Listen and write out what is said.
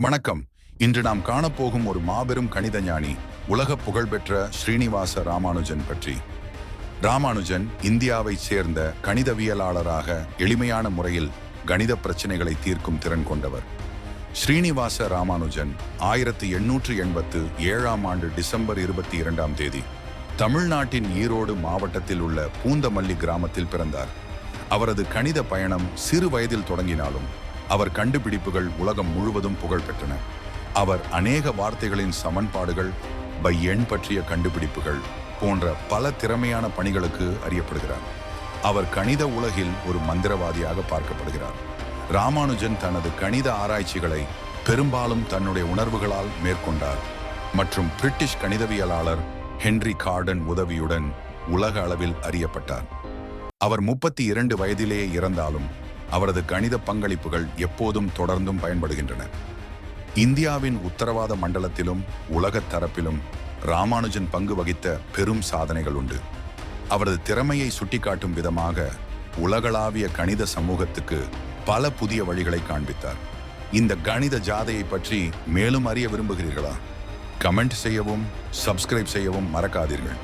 வணக்கம். இன்று நாம் காணப்போகும் ஒரு மாபெரும் கணித ஞானி உலக புகழ்பெற்ற ஸ்ரீனிவாச ராமானுஜன் பற்றி. ராமானுஜன் இந்தியாவைச் சேர்ந்த கணிதவியலாளராக எளிமையான முறையில் கணித பிரச்சனைகளை தீர்க்கும் திறன் கொண்டவர். ஸ்ரீனிவாச ராமானுஜன் ஆயிரத்தி எண்ணூற்று எண்பத்து ஏழாம் ஆண்டு டிசம்பர் இருபத்தி இரண்டாம் தேதி தமிழ்நாட்டின் ஈரோடு மாவட்டத்தில் உள்ள பூந்தமல்லி கிராமத்தில் பிறந்தார். அவரது கணித பயணம் சிறு வயதில் தொடங்கினாலும் அவர் கண்டுபிடிப்புகள் உலகம் முழுவதும் புகழ் பெற்றன அவர் அநேக வார்த்தைகளின் சமன்பாடுகள் பை எண் பற்றிய கண்டுபிடிப்புகள் போன்ற பல திறமையான பணிகளுக்கு அறியப்படுகிறார். அவர் கணித உலகில் ஒரு மந்திரவாதியாக பார்க்கப்படுகிறார். ராமானுஜன் தனது கணித ஆராய்ச்சிகளை பெரும்பாலும் தன்னுடைய உணர்வுகளால் மேற்கொண்டார். மற்றும் பிரிட்டிஷ் கணிதவியலாளர் ஹென்றி கார்டன் உதவியுடன் உலக அளவில் அறியப்பட்டார். அவர் முப்பத்தி இரண்டு வயதிலேயே இறந்தாலும் அவரது கணித பங்களிப்புகள் எப்போதும் தொடர்ந்தும் பயன்படுகின்றன. இந்தியாவின் உத்தரவாத மண்டலத்திலும் உலகத் தரப்பிலும் ராமானுஜன் பங்கு வகித்த பெரும் சாதனைகள் உண்டு. அவரது திறமையை சுட்டிக்காட்டும் விதமாக உலகளாவிய கணித சமூகத்துக்கு பல புதிய வழிகளை காண்பித்தார். இந்த கணித ஜாதையை பற்றி மேலும் அறிய விரும்புகிறீர்களா? கமெண்ட் செய்யவும் சப்ஸ்கிரைப் செய்யவும் மறக்காதீர்கள்.